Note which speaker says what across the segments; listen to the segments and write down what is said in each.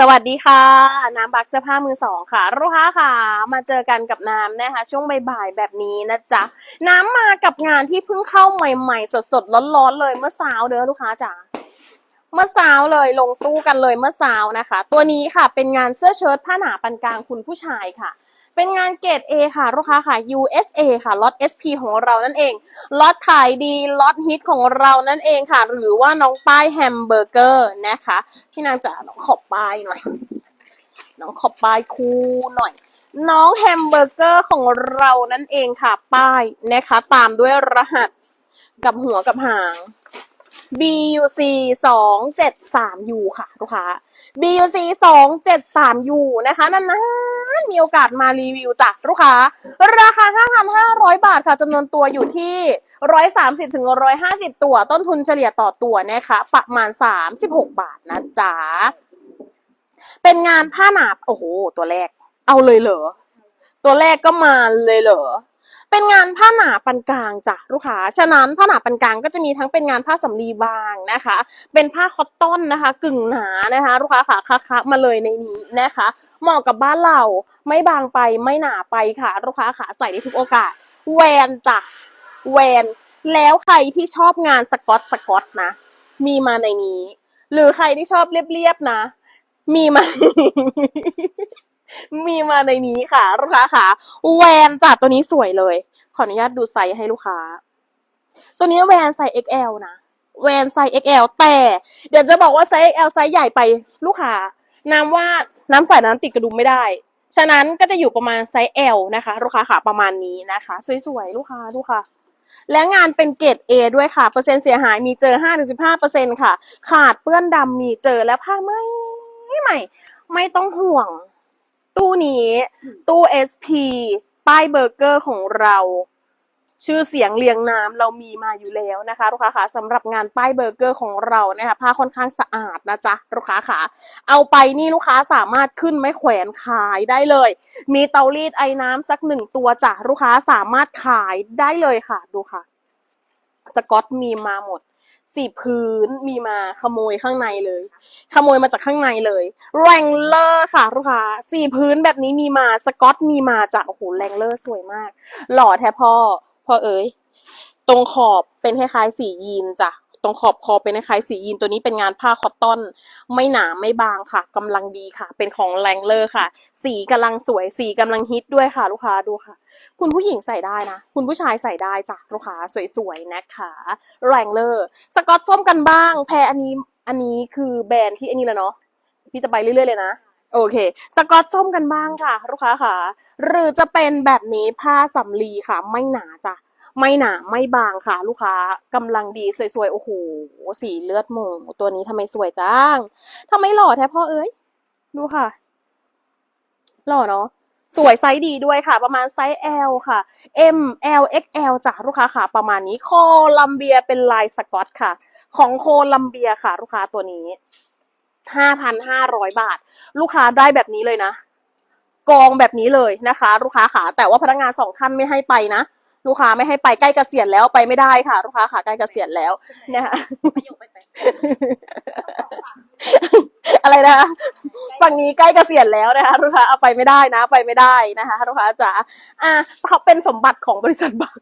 Speaker 1: สวัสดีค่ะ น้ำบักเสื้อผ้ามือสองค่ะ ลูกค้าค่ะ มาเจอกันกับน้ำนะคะ ช่วงบ่ายๆแบบนี้นะจ๊ะ น้ำมากับงานที่เพิ่งเข้าใหม่ๆ สดๆร้อนๆเลยเมื่อเช้าเด้อลูกค้าจ๋าเมื่อเช้าเลยลงตู้กันเลยเมื่อเช้านะคะ ตัวนี้ค่ะเป็นงานเสื้อเชิ้ตผ้าหนาปานกลางคุณผู้ชายค่ะ เป็นงานเกรด A ค่ะลูกค้าค่ะ USA ค่ะล็อต SP ของเรานั่นเองล็อตขายดีล็อตฮิตของเรานั่นเองค่ะ หรือว่าน้องป้ายแฮมเบอร์เกอร์นะคะพี่นางจ๋าน้องขอบป้ายหน่อยน้องขอบป้ายคูหน่อยน้องแฮมเบอร์เกอร์ของเรานั่นเองค่ะ ป้ายนะคะ ตามด้วยรหัสกับหัวกับหาง BUC สองเจ็ดสาม U ค่ะลูกค้า BUC สองเจ็ดสาม U นะคะนานๆมีโอกาสมารีวิวจากลูกค้า ราคา 5,500 บาทค่ะจำนวนตัวอยู่ที่130ถึง150ตัว ต้นทุนเฉลี่ยต่อตัวนะคะประมาณ36บาทนะจ๊ะ เป็นงานผ้าหนาโอ้โห ตัวแรก เอาเลยเหรอ ตัวแรกก็มาเลยเหรอ เป็นงานผ้าหนาปานกลางจ้ะลูกค้า ฉะนั้นผ้าหนาปานกลางก็จะมีทั้งเป็นงานผ้าสำลีบางนะคะ เป็นผ้าคอตตอนนะคะ กึ่งหนานะคะ ลูกค้าขาคะคะมาเลยในนี้นะคะ เหมาะกับบ้านเราไม่บางไปไม่หนาไปค่ะ ลูกค้าขาใส่ได้ทุกโอกาสแวนจ้ะแวนแล้วใครที่ชอบงานสกอตสกอตนะ มีมาในนี้ หรือใครที่ชอบเรียบๆนะ มีมา มีมาในนี้ค่ะลูกค้าค่ะแวนจ้ะตัวนี้สวยเลย ขออนุญาตดูไซส์ให้ลูกค้า ตัวนี้แวนไซส์ XL นะแวนไซส์ XL แต่เดี๋ยวจะบอกว่าไซส์ XL ไซส์ใหญ่ไปลูกค้าน้ำว่าน้ำใส่น้ำติดกระดุมไม่ได้ ฉะนั้นก็จะอยู่ประมาณไซส์ L นะคะ ลูกค้าค่ะประมาณนี้นะคะ สวยๆ ลูกค้าดูค่ะ และงานเป็นเกรด A ด้วยค่ะ เปอร์เซ็นต์เสียหายมีเจอ 5-15%ค่ะ ขาดเปื้อนดำมีเจอและผ้าไม่ใหม่ไม่ต้องห่วง ตู้นี้ ตู้ SP ป้ายเบอร์เกอร์ของเรา ชื่อเสียงเรียงน้ำเรามีมาอยู่แล้วนะคะลูกค้าค่ะสำหรับงานป้ายเบอร์เกอร์ของเรานะคะผ้าค่อนข้างสะอาดนะจ๊ะลูกค้าค่ะเอาไปนี่ลูกค้าสามารถขึ้นไม้แขวนขายได้เลย มีเตารีดไอ้น้ำสักหนึ่งตัวจ้ะลูกค้าสามารถขายได้เลยค่ะดูค่ะ สกอตมีมาหมด สีพื้นมีมาขโมยข้างในเลย ขโมยมาจากข้างในเลยแรงเลอร์ค่ะลูกค้าสีพื้นแบบนี้มีมาสกอตมีมาจากโอ้โหแรงเลอร์สวยมาก หล่อแท้พ่อพ่อเอ๋ยตรงขอบเป็นคล้ายๆสียีนจ้ะ รงขอบคอเป็นคล้ายสียีนตัวนี้เป็นงานผ้าคอตตอน ไม่หนาไม่บางค่ะกำลังดีค่ะ เป็นของแรงเลอร์ค่ะ สีกำลังสวยสีกำลังฮิตด้วยค่ะ ลูกค้าดูค่ะ คุณผู้หญิงใส่ได้นะ คุณผู้ชายใส่ได้จ้ะลูกค้าสวยๆนะคะแรงเลอร์สกอตส้มกันบ้าง แพรอันนี้อันนี้คือแบรนด์ที่อันนี้แล้วเนาะพี่จะไปเรื่อยๆเลยนะโอเค สกอตส้มกันบ้างค่ะ ลูกค้าค่ะ หรือจะเป็นแบบนี้ผ้าสำลีค่ะ ไม่หนาจ้ะ ไม่หนาไม่บางค่ะ ลูกค้ากำลังดีสวยๆ โอ้โห สีเลือดหมูตัวนี้ทำไมสวยจังทำไมหล่อแท้พ่อเอ้ย ดูค่ะ หล่อเนาะสวยไซส์ดีด้วยค่ะ ประมาณไซส์ L ค่ะ M L XL จ้ะลูกค้าค่ะ ประมาณนี้โคลัมเบียเป็นลายสกอตค่ะ ของโคลัมเบียค่ะ ลูกค้าตัวนี้5,500บาท ลูกค้าได้แบบนี้เลยนะ กองแบบนี้เลยนะคะ ลูกค้าค่ะแต่ว่าพนักงานสองท่านไม่ให้ไปนะ ลูกค้าไม่ให้ไปใกล้เกษียณแล้วไปไม่ได้ค่ะ ลูกค้าค่ะใกล้เกษียณแล้วนะคะอะไรนะคะฝั่งนี้ใกล้เกษียณแล้วนะคะลูกค้าเอาไปไม่ได้นะ ไปไม่ได้นะคะลูกค้าจ๋าอะเขาเป็นสมบัติของบริษัทบัก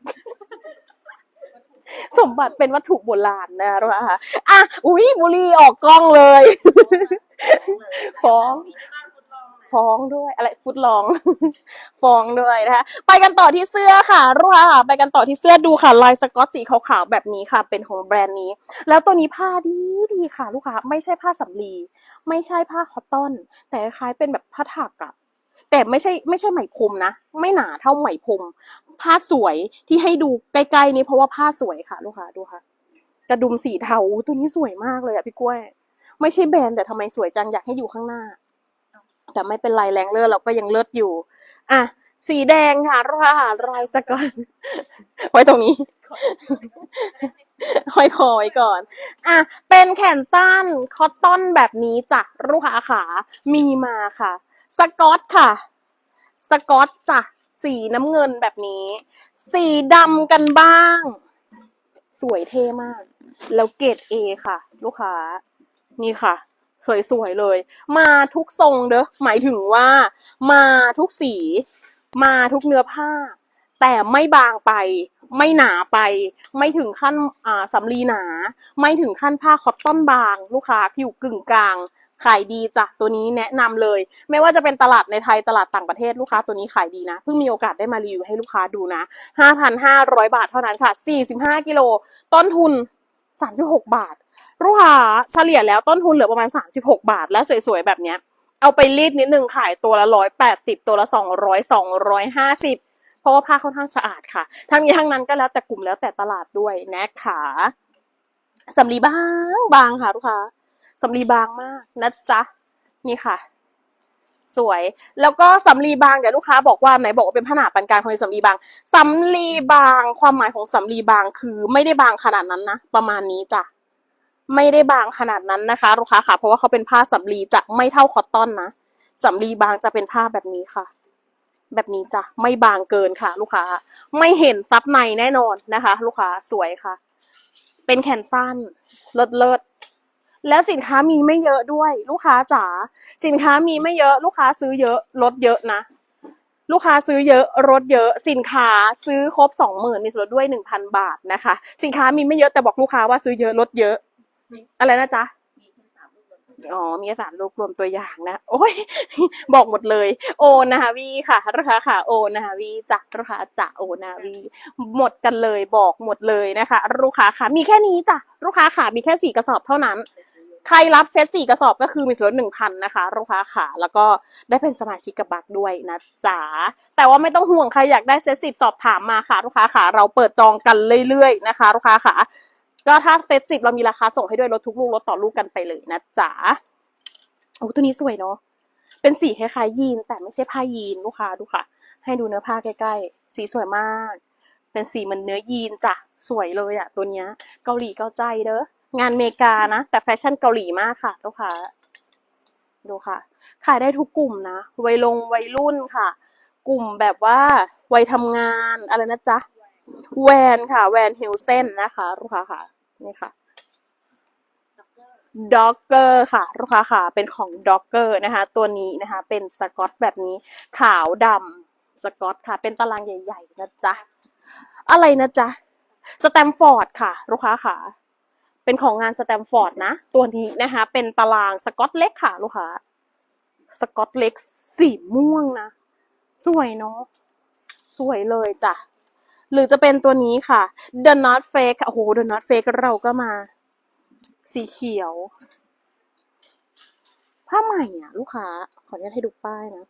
Speaker 1: สมบัติเป็นวัตถุโบราณนะคะลูกค้าค่ะอะอุ้ยบุหรีออกกล้องเลย ฟ้อง ฟ้องด้วยอะไรฟุตลอง ฟ้องด้วยนะคะไปกันต่อที่เสื้อค่ะลูกค้าค่ะ ไปกันต่อที่เสื้อดูค่ะลายสกอตสีขาวๆแบบนี้ค่ะ เป็นของแบรนด์นี้ แล้วตัวนี้ผ้าดีดีค่ะ ลูกค้าไม่ใช่ผ้าสำลี ไม่ใช่ผ้าคอตตอน แต่คล้ายเป็นแบบผ้าถักอะแต่ไม่ใช่ไม่ใช่ไหมพรมนะ ไม่หนาเท่าไหมพรมผ้าสวยที่ให้ดูใกล้ๆนี้เพราะว่าผ้าสวยค่ะ ลูกค้าดูค่ะ กระดุมสีเทาตัวนี้สวยมากเลยอะพี่กล้วย ไม่ใช่แบรนด์แต่ทำไมสวยจังอยากให้อยู่ข้างหน้า แต่ไม่เป็นไรแรงเลือดเราก็ยังเลือดอยู่ อะ สีแดงค่ะราลายสกอตไว้ตรงนี้ห้อยคอไว้ก่อน อะ เป็นแขนสั้นคอตตอนแบบนี้จ้ะลูกค้าขา มีมาค่ะ สกอตค่ะ สกอตจ้ะ สีน้ำเงินแบบนี้ สีดำกันบ้าง สวยเท่มาก แล้วเกรดเอค่ะ ลูกค้า นี่ค่ะ สวยๆเลย มาทุกทรงเด้อหมายถึงว่า มาทุกสี มาทุกเนื้อผ้า แต่ไม่บางไป ไม่หนาไป ไม่ถึงขั้นอ่าสำลีหนา ไม่ถึงขั้นผ้าคอตตอนบาง ลูกค้าผิวกึ่งกลางขายดีจ้ะตัวนี้แนะนำเลย ไม่ว่าจะเป็นตลาดในไทยตลาดต่างประเทศลูกค้าตัวนี้ขายดีนะเพิ่งมีโอกาสได้มารีวิวให้ลูกค้าดูนะ 5,500 บาทเท่านั้นค่ะ 45 กิโล ต้นทุน 36 บาท ลูกค้าเฉลี่ยแล้วต้นทุนเหลือประมาณ 36 บาท และสวยๆ แบบเนี้ย เอาไปรีดนิดนึงขายตัวละ180ตัวละ200 250เพราะว่าผ้าค่อนข้างสะอาดค่ะ ทั้งนี้ทั้งนั้นก็แล้วแต่กลุ่มแล้วแต่ตลาดด้วยนะคะสำลีบางบางค่ะลูกค้าสำลีบางมากนะจ๊ะนี่ค่ะ สวย แล้วก็สำลีบางเดี๋ยวลูกค้าบอกว่าไหนบอกว่าเป็นผนาปานกลางทำไมสำลีบางสำลีบาง ความหมายของสำลีบางคือไม่ได้บางขนาดนั้นนะประมาณนี้จ้ะ ไม่ได้บางขนาดนั้นนะคะ ลูกค้าค่ะ เพราะว่าเขาเป็นผ้าสำลีจะไม่เท่าคอตตอนนะสำลีบางจะเป็นผ้าแบบนี้ค่ะ แบบนี้จ้ะไม่บางเกินค่ะ ลูกค้า ไม่เห็นซับในแน่นอนนะคะ ลูกค้าสวยค่ะ เป็นแขนสั้น เลิศเลิศแล้วสินค้ามีไม่เยอะด้วย ลูกค้าจ๋าสินค้ามีไม่เยอะ ลูกค้าซื้อเยอะลดเยอะนะลูกค้าซื้อเยอะลดเยอะ สินค้าซื้อครบสองหมื่นมีส่วนลดด้วยหนึ่งพันบาทนะคะ สินค้ามีไม่เยอะแต่บอกลูกค้าว่าซื้อเยอะลดเยอะ อะไรนะจ๊ะอ๋อ มีสารรวบรวมตัวอย่างนะ โอ้ย บอกหมดเลย โอนาวีค่ะราคาค่ะ โอนาวีจ้ะราคาจะโอนาวีหมดกันเลยบอกหมดเลยนะคะ ลูกค้าค่ะ มีแค่นี้จ้ะลูกค้าค่ะ มีแค่สี่กระสอบเท่านั้น ใครรับเซตสี่กระสอบก็คือมีส่วนลดหนึ่งพันนะคะลูกค้าค่ะ แล้วก็ได้เป็นสมาชิกกับบักด้วยนะจ๊ะแต่ว่าไม่ต้องห่วงใครอยากได้เซตสิบสอบถามมาค่ะลูกค้าค่ะ เราเปิดจองกันเรื่อยๆนะคะลูกค้าค่ะ ก็ถ้าเซตสิบเรามีราคาส่งให้ด้วยลดทุกลูกลดต่อลูกกันไปเลยนะจ๊ะโอ้ตัวนี้สวยเนาะเป็นสีคล้ายๆยีน แต่ไม่ใช่ผ้ายีนลูกค้าดูค่ะ ให้ดูเนื้อผ้าใกล้ๆ สีสวยมาก เป็นสีเหมันเนื้อยีนจ้ะสวยเลยอะตัวเนี้ยเกาหลีเกาใจเด้องานเมกานะ แต่แฟชั่นเกาหลีมากค่ะลูกค้าดูค่ะ ขายได้ทุกกลุ่มนะวัยลงวัยรุ่นค่ะ กลุ่มแบบว่าวัยทำงานอะไรนะจ๊ะแวนค่ะ แวนฮิลเซนนะคะลูกค้าค่ะ นี่ค่ะด็อกเกอร์ค่ะ ลูกค้าค่ะ เป็นของด็อกเกอร์นะคะ ตัวนี้นะคะ เป็นสกอตแบบนี้ ขาวดำสกอตค่ะ เป็นตารางใหญ่ ๆ นะจ๊ะ อะไรนะจ๊ะ สแตมฟอร์ดค่ะ ลูกค้าค่ะ เป็นของงานสแตมฟอร์ดนะ ตัวนี้นะคะ เป็นตารางสกอตเล็กค่ะ ลูกค้า สกอตเล็กสีม่วงนะ สวยเนาะ สวยเลยจ้ะ หรือจะเป็นตัวนี้ค่ะ The Not Fake โอ้โห The Not Fake เราก็มา สีเขียว ผ้าใหม่อะ ลูกค้า ขออนุญาตให้ดูป้ายนะ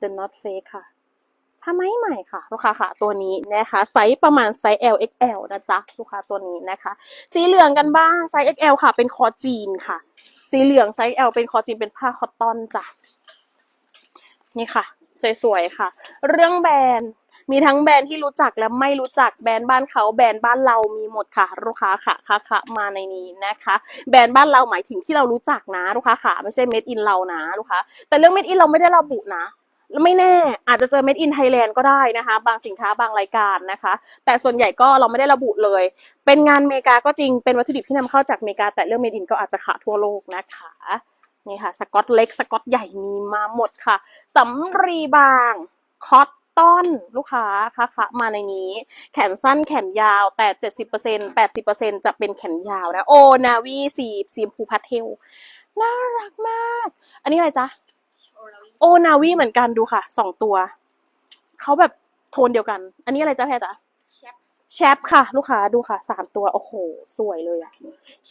Speaker 1: The Not Fake ค่ะ ผ้าไหมใหม่ค่ะ ลูกค้าค่ะ ตัวนี้นะคะไซส์ประมาณไซส์ L XL นะจ๊ะ ลูกค้าตัวนี้นะคะ สีเหลืองกันบ้างไซส์ XL ค่ะ เป็นคอจีนค่ะ สีเหลืองไซส์ L เป็นคอจีนเป็นผ้าคอตตอนจ้ะนี่ค่ะ สวยๆค่ะ เรื่องแบรนด์ มีทั้งแบรนด์ที่รู้จักและไม่รู้จักแบรนด์บ้านเขาแบรนด์บ้านเรามีหมดค่ะ ลูกค้าค่ะค่ะค่ะมาในนี้นะคะ แบรนด์บ้านเราหมายถึงที่เรารู้จักนะลูกค้าค่ะไม่ใช่ made in เรานะลูกค้าแต่เรื่อง made in เราไม่ได้ระบุนะแล้วไม่แน่อาจจะเจอ made in Thailand ก็ได้นะคะ บางสินค้าบางรายการนะคะ แต่ส่วนใหญ่ก็เราไม่ได้ระบุเลย เป็นงานเมกาก็จริงเป็นวัตถุดิบที่นำเข้าจากเมกาแต่เรื่อง made in ก็อาจจะขาทั่วโลกนะคะนี่ค่ะสกอตเล็กสกอตใหญ่มีมาหมดค่ะสำรีบางคอต ตอนลูกค้าค่ะค่ะมาในนี้ แขนสั้นแขนยาวแต่เจ็ดสิบเปอร์เซ็นแปดสิบเปอร์เซ็นจะเป็นแขนยาวนะ โอนาวีสีสีชมพูพาสเทล น่ารักมาก อันนี้อะไรจ๊ะ โอนาวีเหมือนกันดูค่ะสองตัว เขาแบบโทนเดียวกัน อันนี้อะไรจ๊ะแพรจ๊ะ แชปค่ะ ลูกค้าดูค่ะสามตัว โอ้โห สวยเลยอะ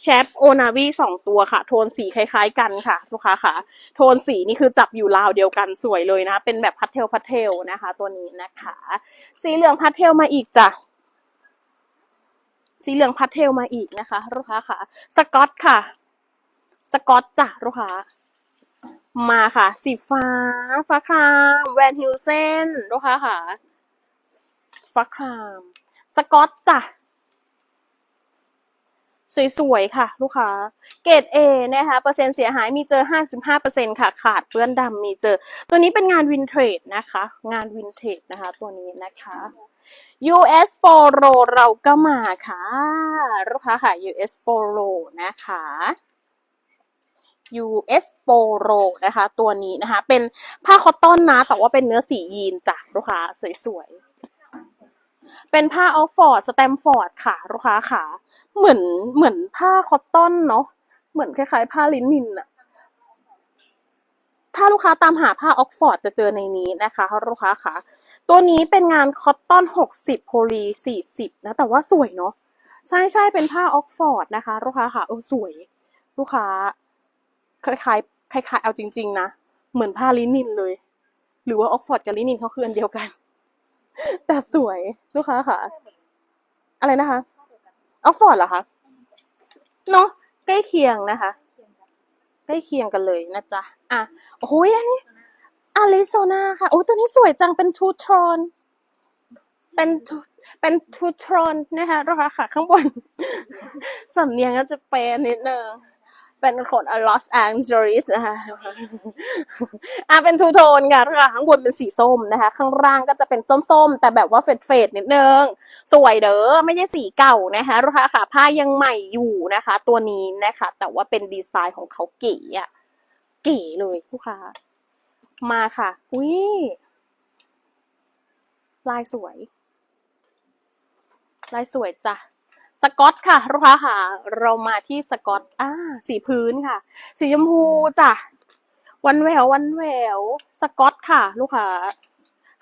Speaker 1: แชปโอนาวีสองตัวค่ะ โทนสีคล้ายๆกันค่ะ ลูกค้าค่ะ โทนสีนี่คือจับอยู่ราวเดียวกันสวยเลยนะ เป็นแบบพัทเทลพัทเทลนะคะ ตัวนี้นะคะ สีเหลืองพัทเทลมาอีกจ้ะสีเหลืองพัทเทลมาอีกนะคะ ลูกค้าค่ะ สกอตค่ะ สกอตจ้ะลูกค้ามาค่ะ สีฟ้า ฟ้าคราม แวนฮิลเซนลูกค้าค่ะ ฟ้าคราม สกอตจ้ะ สวยๆ ค่ะ ลูกค้า เกรด A นะคะ เปอร์เซ็นต์เสียหายมีเจอ 55%ค่ะ ขาดเปื้อนดำมีเจอ ตัวนี้เป็นงานวินเทรดนะคะ งานวินเทรดนะคะ ตัวนี้นะคะ US Polo เราก็มาค่ะ ลูกค้าค่ะ US Polo นะคะ US Polo นะคะ ตัวนี้นะคะ เป็นผ้าคอตตอนนะ แต่ว่าเป็นเนื้อสียีนจ้ะ ลูกค้า สวยๆ เป็นผ้าออฟฟอร์ดสแตมฟอร์ดค่ะลูกค้าค่ะเหมือนเหมือนผ้าคอตตอนเนาะเหมือนคล้ายๆ ผ้าลินินอะถ้าลูกค้าตามหาผ้าออกฟอร์ดจะเจอในนี้นะคะลูกค้าค่ะตัวนี้เป็นงานคอตตอนหกสิบโพลีสี่สิบนะ แต่ว่าสวยเนาะใช่ใช่เป็นผ้าออกฟอร์ดนะคะลูกค้าค่ะเออสวย ลูกค้าคล้ายๆคล้ายๆเอาจริง ๆ นะ เหมือนผ้าลินินเลย หรือว่าออกฟอร์ดกับลินินเขาคืออันเดียวกัน แต่สวยลูกค้าค่ะ อะไรนะคะออกฟอร์ดเหรอคะเนาะใกล้เคียงนะคะ ใกล้เคียงกันเลยนะจ๊ะ อะโอ้ยอันนี้อาริโซนาค่ะ โอ้ตัวนี้สวยจังเป็นทูทรอนเป็นทูเป็นทูทรอนนะคะลูกค้าค่ะข้างบนสำเนียงก็จะเปนนิดนึง เป็นคนลอสแองเจลิสนะคะอะเป็นทูโทนค่ะข้างบนเป็นสีส้มนะคะ ข้างล่างก็จะเป็นส้มๆ แต่แบบว่าเฟดเฟดนิดนึง สวยเด้อไม่ใช่สีเก่านะคะลูกค้าค่ะผ้ายังใหม่อยู่นะคะ ตัวนี้นะคะ แต่ว่าเป็นดีไซน์ของเขาเก๋อะเก๋เลยลูกค้ามาค่ะ อุ้ยลายสวย ลายสวยจ้ะ สกอตค่ะลูกค้าค่ะ เรามาที่สกอตอ่าสีพื้นค่ะ สีชมพูจ้ะวันแหวววันแหววสกอตค่ะ ลูกค้า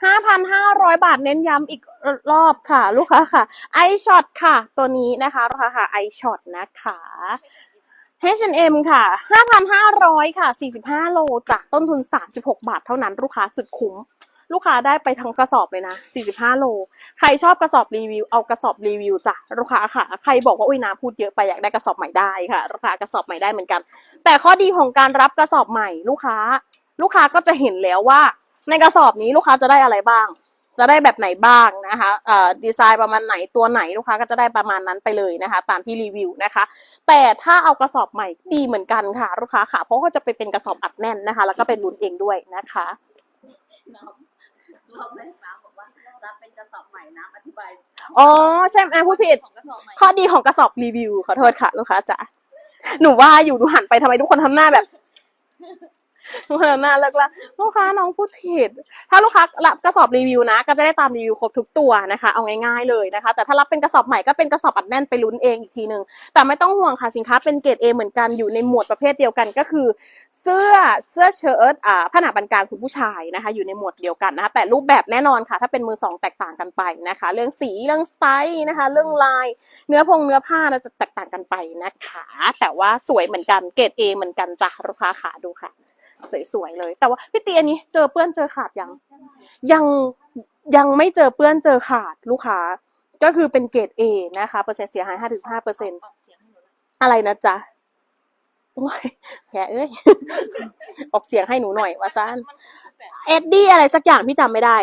Speaker 1: ห้าพันห้าร้อยบาทเน้นย้ำอีกรอบค่ะ ลูกค้าค่ะไอช็อตค่ะ ตัวนี้นะคะลูกค้าค่ะไอช็อตนะคะ H&M ค่ะ 5,500 ค่ะ 45 โลจ้ะต้นทุน 36 บาทเท่านั้น ลูกค้าสุดคุ้ม ลูกค้าได้ไปทั้งกระสอบเลยนะ 45 โล ใครชอบกระสอบรีวิว เอากระสอบรีวิวจ้ะ ลูกค้าค่ะ ใครบอกว่าอุ้ยน้ำพูดเยอะไปอยากได้กระสอบใหม่ได้ค่ะลูกค้ากระสอบใหม่ได้เหมือนกัน แต่ข้อดีของการรับกระสอบใหม่ ลูกค้า ลูกค้าก็จะเห็นแล้วว่า ในกระสอบนี้ลูกค้าจะได้อะไรบ้าง จะได้แบบไหนบ้างนะคะ เอ่อ ดีไซน์ประมาณไหน ตัวไหนลูกค้าก็จะได้ประมาณนั้นไปเลยนะคะ ตามที่รีวิวนะคะ แต่ถ้าเอากระสอบใหม่ดีเหมือนกันค่ะ ลูกค้าค่ะ เพราะว่าจะไปเป็นกระสอบอัดแน่นนะคะ แล้วก็เป็นลุ้นเองด้วยนะคะ
Speaker 2: น้ำ รอบแรกน้ำบอกว่ารับเป็นกระสอบใหม่น้ำอธิบาย
Speaker 1: อ๋อใช่ไหมพูดผิด
Speaker 2: ของกระสอบใหม่
Speaker 1: ข้อดีของกระสอบรีวิวขอโทษค่ะ ลูกค้าจ๋าหนูว่าอยู่หนูหันไปทำไมทุกคนทำหน้าแบบ ทุกคนทำหน้าเลิกละลูกค้าน้องพูดผิด ถ้าลูกค้ารับกระสอบรีวิวนะ ก็จะได้ตามรีวิวครบทุกตัวนะคะ เอาง่ายๆเลยนะคะ แต่ถ้ารับเป็นกระสอบใหม่ก็เป็นกระสอบอัดแน่นไปลุ้นเองอีกทีหนึ่งแต่ไม่ต้องห่วงค่ะสินค้าเป็นเกรดเอเหมือนกันอยู่ในหมวดประเภทเดียวกันก็คือ เสื้อเสื้อเชิ้ตอ่าผ้าหนาบันกลางคุณผู้ชายนะคะ อยู่ในหมวดเดียวกันนะคะแต่รูปแบบแน่นอนค่ะ ถ้าเป็นมือสองแตกต่างกันไปนะคะ เรื่องสีเรื่องไตล์นะคะ เรื่องลาย เนื้อพงเนื้อผ้าเราจะแตกต่างกันไปนะคะ แต่ว่าสวยเหมือนกันเกรดเอเหมือนกันจ้ะลูกค้าขาดูค่ะ สวยๆเลย แต่ว่าพี่เตียนี้เจอเปื้อนเจอขาดยัง ยังยังไม่เจอเปื้อนเจอขาดลูกค้า ก็คือเป็นเกรดเอนะคะ เปอร์เซ็นต์เสียหายห้าถึงห้าเปอร์เซ็นต์
Speaker 2: อะ
Speaker 1: ไรนะจ๊ะโอ้ยแค่เอ้ย ออกเสียงให้หนูหน่อยว่าซ่าน
Speaker 2: มัน
Speaker 1: เอ็ดดี้อะไรสักอย่างพี่จำไม่ได้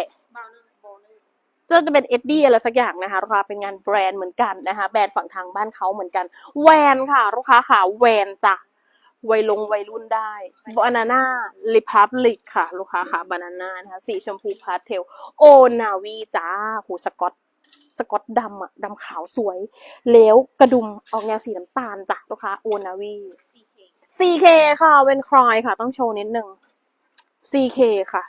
Speaker 1: ก็จะเป็นเอ็ดดี้อะไรสักอย่างนะคะลูกค้าเป็นงานแบรนด์เหมือนกันนะคะ แบรนด์ฝั่งทางบ้านเขาเหมือนกัน แวนค่ะ ลูกค้าค่ะแวนจ้ะ วัยลงวัยรุ่นได้บานาน่าลิพับลิกค่ะ ลูกค้าค่ะบานาน่านะคะสีชมพูพาสเทล โอนาวีจ้าหูสกอตสกอตดำอะดำขาวสวย แล้วกระดุมออกแนวสีน้ำตาลจ้ะลูกค้าโอนาวี
Speaker 2: ซีเค
Speaker 1: CK ค่ะเวนครอยค่ะ ต้องโชว์นิดนึง CK ค่ะ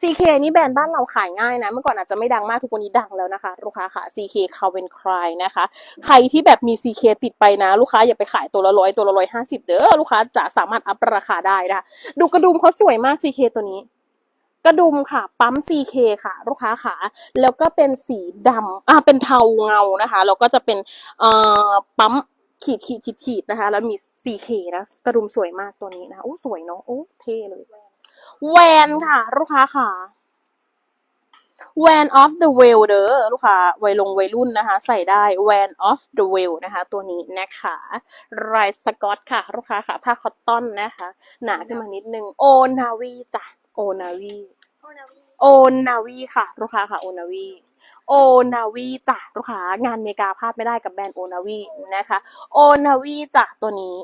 Speaker 1: CK นี่แบรนด์บ้านเราขายง่ายนะ เมื่อก่อนอาจจะไม่ดังมากทุกวันนี้ดังแล้วนะคะ ลูกค้าค่ะ CK คาเวนครายนะคะ ใครที่แบบมี CK ติดไปนะ ลูกค้าอย่าไปขายตัวละร้อยตัวละร้อยห้าสิบเด้อลูกค้าจะสามารถอัพราคาได้นะคะดูกระดุมเขาสวยมาก CK ตัวนี้ กระดุมค่ะ ปั๊ม CK ค่ะ ลูกค้าค่ะ แล้วก็เป็นสีดำอ่าเป็นเทาเงานะคะแล้วก็จะเป็นเอ่อปั๊มขีดขีดขีดขีดนะคะ แล้วมี CK นะกระดุมสวยมากตัวนี้นะโอ้สวยเนาะโอ้เท่เลย แวนค่ะ ลูกค้าค่ะแวน of the well เด้อลูกค้าวัยลงวัยรุ่นนะคะ ใส่ได้ Van of the well นะคะ ตัวนี้นะคะลายสกอตค่ะ ลูกค้าค่ะ ผ้าคอตตอนนะคะ หนาขึ้นมานิดนึงโอนาวีจ้ะโอนาวี
Speaker 2: โอนาวี
Speaker 1: โอนาวีค่ะ ลูกค้าค่ะโอนาวีโอนาวีจ้ะลูกค้างานเมกาพลาดไม่ได้กับแบรนด์โอนาวีนะคะโอนาวีจ้ะตัวนี้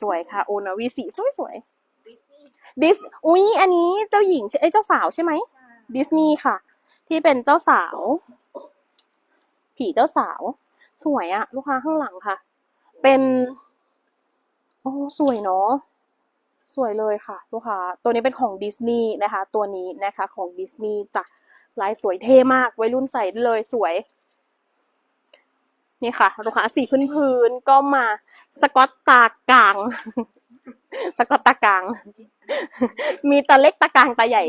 Speaker 1: สวยๆค่ะโอนาวีสีสวยๆ
Speaker 2: ดิสนีย์
Speaker 1: ดิสอุ้ยอันนี้เจ้าหญิงใช่เอ้ยเจ้าสาวใช่ไหมดิสนีย์ค่ะ ที่เป็นเจ้าสาว ผีเจ้าสาว สวยอะลูกค้าข้างหลังค่ะ เป็นโอ้สวยเนาะสวยเลยค่ะ ลูกค้าตัวนี้เป็นของดิสนีย์นะคะ ตัวนี้นะคะของดิสนีย์จ้ะลายสวยเท่มากวัยรุ่นใส่ได้เลยสวย นี่ค่ะ ลูกค้าสีพื้นพื้นๆก็มาสกอตตากลาง สกอตตากลาง มีตาเล็กตากลางตาใหญ่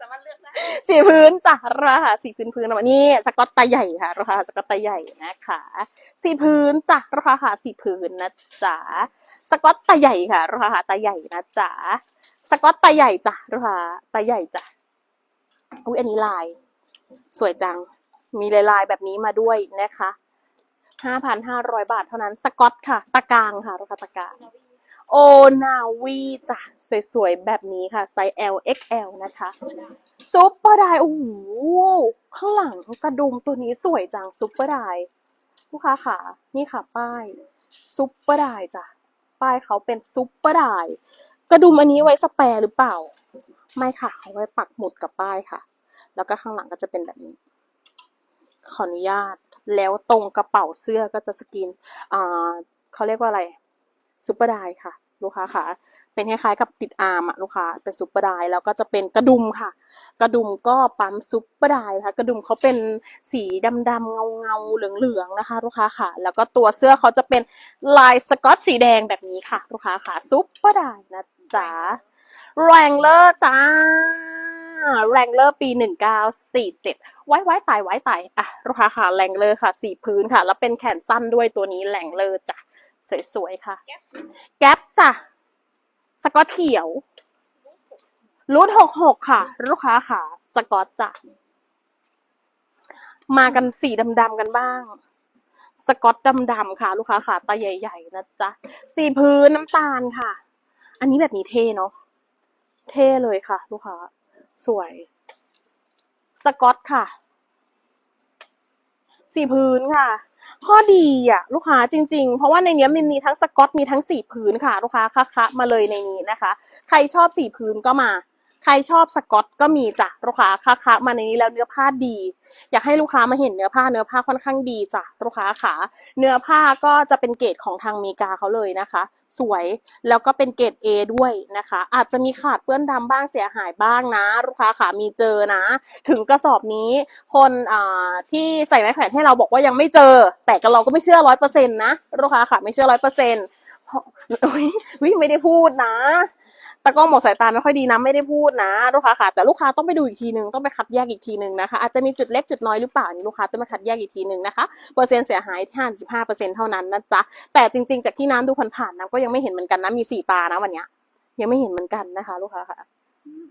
Speaker 2: สามารถเลือกได้
Speaker 1: สีพื้นจ้ะราคาสีพื้นพื้นวันนี้สกอตตาใหญ่ค่ะ ราคาสกอตตาใหญ่นะคะสีพื้นจ้ะราคาสีพื้นนะจ๊ะสกอตตาใหญ่ค่ะ ราคาตาใหญ่นะจ๊ะสกอตตาใหญ่จ้ะราคาตาใหญ่จ้ะอุ้ยอันนี้ลาย สวยจัง มีลายลายๆแบบนี้มาด้วยนะคะห้าพันห้าร้อยบาทเท่านั้น สกอตค่ะ ตะกลางค่ะ ราคาตะกลาง โอนาวีจ้ะสวยๆ แบบนี้ค่ะ ไซส์ L XL นะคะซุปเปอร์ไดโอ้โหข้างหลังกระดุมตัวนี้สวยจังซุปเปอร์ไดลูกค้าค่ะ นี่ค่ะป้ายซุปเปอร์ไดจ้ะป้ายเขาเป็นซุปเปอร์ไดกระดุมอันนี้ไว้สแปร์หรือเปล่า ไม่ค่ะเขาไว้ปักหมุดกับป้ายค่ะ แล้วก็ข้างหลังก็จะเป็นแบบนี้ ขออนุญาตแล้วตรงกระเป๋าเสื้อก็จะสกรีนอ่าเขาเรียกว่าอะไร ซุปเปอร์ไดค่ะ ลูกค้าค่ะ เป็นคล้ายๆกับติดอาร์มอะลูกค้าเป็นซุปเปอร์ไดแล้วก็จะเป็นกระดุมค่ะ กระดุมก็ปั๊มซุปเปอร์ไดค่ะ กระดุมเขาเป็นสีดำๆเงาๆเหลืองๆนะคะ ลูกค้าค่ะ แล้วก็ตัวเสื้อเขาจะเป็นลายสกอตสีแดงแบบนี้ค่ะ ลูกค้าค่ะซุปเปอร์ไดนะจ๊ะแรงเลอร์จ้าแรงเลอร์ปีหนึ่งเก้าสี่เจ็ดไว้ไว้ตายไว้ตายอะลูกค้าค่ะแรงเลอร์ค่ะสีพื้นค่ะ แล้วเป็นแขนสั้นด้วยตัวนี้แรงเลอร์จ้ะ สวยๆค่ะ แก๊ปจ้ะสกอตเขียวรูทหกหกค่ะ ลูกค้าค่ะ สกอตจ้ะมากันสีดำๆกันบ้าง สกอตดำๆค่ะ ลูกค้าค่ะตาใหญ่ๆนะจ๊ะสีพื้นน้ำตาลค่ะ อันนี้แบบนี้เท่เนาะเท่เลยค่ะ ลูกค้า สวย สกอตค่ะ สีพื้นค่ะ ข้อดีอะลูกค้าจริง ๆ เพราะว่าในนี้มันมีทั้งสกอตมีทั้งสีพื้นค่ะ ลูกค้าคะๆมาเลยในนี้นะคะ ใครชอบสีพื้นก็มา ใครชอบสกอตก็มีจ้ะลูกค้าคะๆมาในนี้แล้วเนื้อผ้าดี อยากให้ลูกค้ามาเห็นเนื้อผ้าเนื้อผ้าค่อนข้างดีจ้ะลูกค้าขาเนื้อผ้าก็จะเป็นเกรดของทางอเมริกาเขาเลยนะคะ สวยแล้วก็เป็นเกรด A ด้วยนะคะ อาจจะมีขาดเปื้อนดำบ้างเสียหายบ้างนะ ลูกค้าขามีเจอนะ ถึงกระสอบนี้คนที่ใส่ไม้แขวนให้เราบอกว่ายังไม่เจอ แต่ก็เราก็ไม่เชื่อร้อยเปอร์เซ็นต์นะลูกค้าค่ะไม่เชื่อร้อยเปอร์เซ็นต์เพราะอุ๊ยอุ๊ยไม่ได้พูดนะ ตะกล้องบอกสายตาไม่ค่อยดีนะไม่ได้พูดนะลูกค้าค่ะแต่ลูกค้าต้องไปดูอีกทีนึงต้องไปคัดแยกอีกทีนึงนะคะอาจจะมีจุดเล็กจุดน้อยหรือเปล่าอันนี้ลูกค้าต้องไปคัดแยกอีกทีนึงนะคะเปอร์เซ็นต์เสียหายที่ห้าสิบห้าเปอร์เซ็นต์เท่านั้นนะจ๊ะแต่จริง ๆ จากที่น้ำดูผ่านๆน้ำก็ยังไม่เห็นเหมือนกันนะมีสี่ตานะวันเนี้ยยังไม่เห็นเหมือนกันนะคะ ลูกค้าค่ะ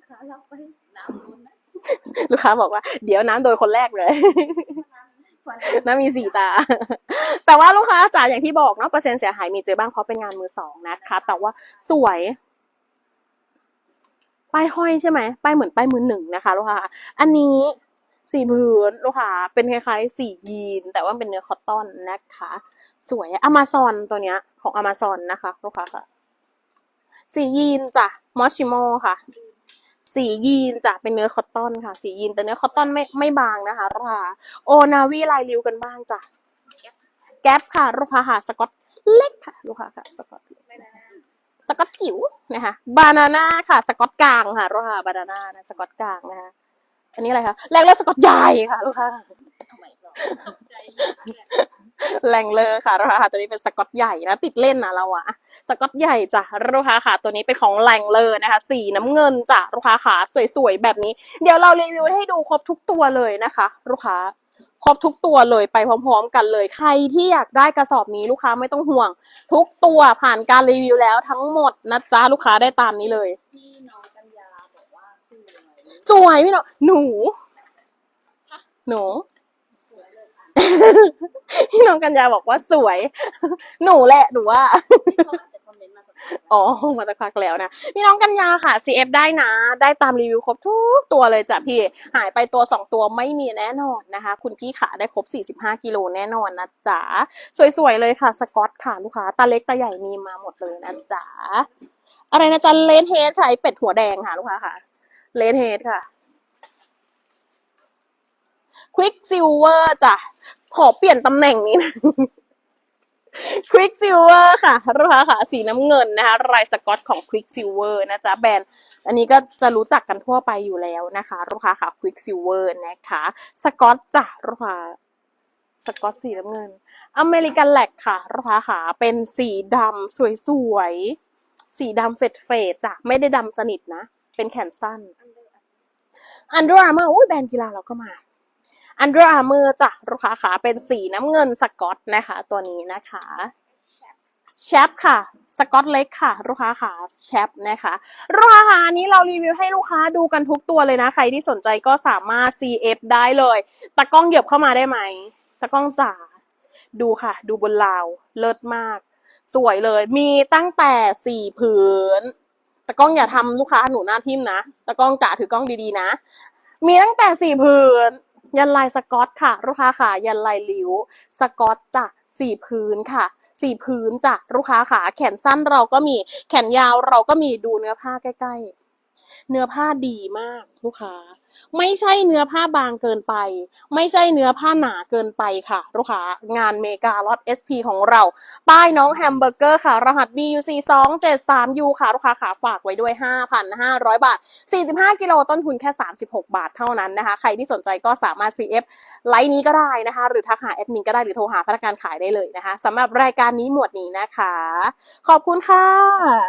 Speaker 2: ขาเราไปน้ำโดนนะ
Speaker 1: ลูกค้าบอกว่า เดี๋ยวน้ำโดยคนแรกเลย
Speaker 2: ควัน
Speaker 1: น้ำมีสีตา แต่ว่าลูกค้าจ๋าอย่างที่บอกเนาะเปอร์เซ็นต์เสียหายมีเจอบ้างเพราะเป็นงานมือสองนะคะ แต่ว่าสวย ป้ายห้อยใช่ไหมป้ายเหมือนป้ายมือหนึ่งนะคะลูกค้าอันนี้สีพื้นลูกค้าเป็นคล้ายๆสียีน แต่ว่าเป็นเนื้อคอตตอนนะคะ สวยอ m มาซอนตัวเนี้ยของอ m มาซอนนะคะลูกค้าค่ะ สียีนจ้ะมอชิโมค่ะ สียีนจ้ะเป็นเนื้อคอตตอนค่ะ สียีนแต่เนื้อคอตตอนไม่ไม่บางนะคะลูกค้าโอนาวีลายริวกันบ้างจ้ะแก๊ปค่ะลูกค้าค่ะสกอตเล็กค่ะ ลูกค้าค่ะสกอตเล็ก
Speaker 2: ไม่ได้นะ
Speaker 1: สกอตจิ๋วนะคะบานาน่าค่ะ สกอตกลางค่ะลูกค้าบานาน่านะสกอตกลางนะคะอันนี้อะไรคะแรงเลอร์สกอตใหญ่ค่ะลูกค้า
Speaker 2: เอาใหม่ก่อนตกใจเนี่ย
Speaker 1: แรงเลอร์ค่ะลูกค้าค่ะตัวนี้เป็นสกอตใหญ่นะติดเล่นนะเราอะสกอตใหญ่จ้ะลูกค้าค่ะ ตัวนี้เป็นของแรงเลอร์นะคะ สีน้ำเงินจ้ะลูกค้าค่ะสวยๆแบบนี้ เดี๋ยวเรารีวิวให้ดูครบทุกตัวเลยนะคะ ลูกค้า ครบทุกตัวเลยไปพร้อม ๆ กันเลย ใครที่อยากได้กระสอบนี้ลูกค้าไม่ต้องห่วง ทุกตัวผ่านการรีวิวแล้วทั้งหมดนะจ๊ะลูกค้าได้ตามนี้เลย
Speaker 2: พี่น้องกัญญาบอกว่าสวย
Speaker 1: สวยพี่น้องหนู หนู
Speaker 2: สวยเลยค่ะ
Speaker 1: พี่น้องกัญญาบอกว่าสวย หนูแหละหนูว่า
Speaker 2: เขาอาจจะ คอมเมนต์มาสักพัก
Speaker 1: อ๋อมาตะพักแล้วนะพี่น้องกัญญาค่ะ CF ได้นะ ได้ตามรีวิวครบทุกตัวเลยจ้ะพี่ หายไปตัว 2 ตัวไม่มีแน่นอนนะคะ คุณพี่ขาได้ครบ 45 กิโลแน่นอนนะจ๊ะ สวยๆเลยค่ะ สกอตค่ะลูกค้า ตาเล็กตาใหญ่มีมาหมดเลยนะจ๊ะ อะไรนะจ๊ะ เลนเฮดค่ะเป็ดหัวแดงค่ะลูกค้าค่ะ เลนเฮดค่ะควิกซิลเวอร์จ้ะ ขอเปลี่ยนตำแหน่งนี้นะ Quicksilver ค่ะราคาค่ะสีน้ำเงินนะคะลายสกอตของ Quicksilver นะจ๊ะแบรนด์อันนี้ก็จะรู้จักกันทั่วไปอยู่แล้วนะคะลูกค้าค่ะ Quicksilver นะคะสกอตจ้ะลูกค้าสกอตสีน้ำเงิน อเมริกันแลกค่ะลูกค้าค่ะเป็นสีดำสวยๆ สีดำเฟดเฟดจ้ะไม่ได้ดำสนิทนะ เป็นแขนสั้น Under Armour อุ้ยแบรนด์กีฬาเราก็มา Under Armour จ้ะลูกค้าค่ะเป็นสีน้ำเงินสกอตนะคะ ตัวนี้นะคะแชปค่ะ สกอตเล็กค่ะ ลูกค้าค่ะแชปนะคะลูกค้าค่ะอันนี้เรารีวิวให้ลูกค้าดูกันทุกตัวเลยนะ ใครที่สนใจก็สามารถ CF ได้เลยตะกล้องเหยียบเข้ามาได้ไหมตะกล้องจ๋าดูค่ะ ดูบนราว เลิศมาก สวยเลย มีตั้งแต่สี่ผืนตะกล้องอย่าทำลูกค้าหนูหน้าทิมนะตะกล้องจ๋าถือกล้องดีๆนะ มีตั้งแต่สี่ผืน ยันลายสกอตค่ะ ลูกค้าขายันลายลิ้ว สกอตจ้ะสี่พื้นค่ะสี่พื้นจ้ะลูกค้าขาแขนสั้นเราก็มีแขนยาวเราก็มีดูเนื้อผ้าใกล้ ๆ เนื้อผ้าดีมากลูกค้า ไม่ใช่เนื้อผ้าบางเกินไป ไม่ใช่เนื้อผ้าหนาเกินไปค่ะ ลูกค้างานเมกาล็อต SP ของเรา ป้ายน้องแฮมเบอร์เกอร์ค่ะ รหัส BUC 2 7 3 U ค่ะ ลูกค้าขาฝากไว้ด้วย 5,500 บาท 45 กิโลต้นทุนแค่ 36 บาทเท่านั้นนะคะ ใครที่สนใจก็สามารถ CF ไลน์นี้ก็ได้นะคะ หรือทักหาแอดมินก็ได้หรือโทรหาพนักงานขายได้เลยนะคะสำหรับรายการนี้หมวดนี้นะคะ ขอบคุณค่ะ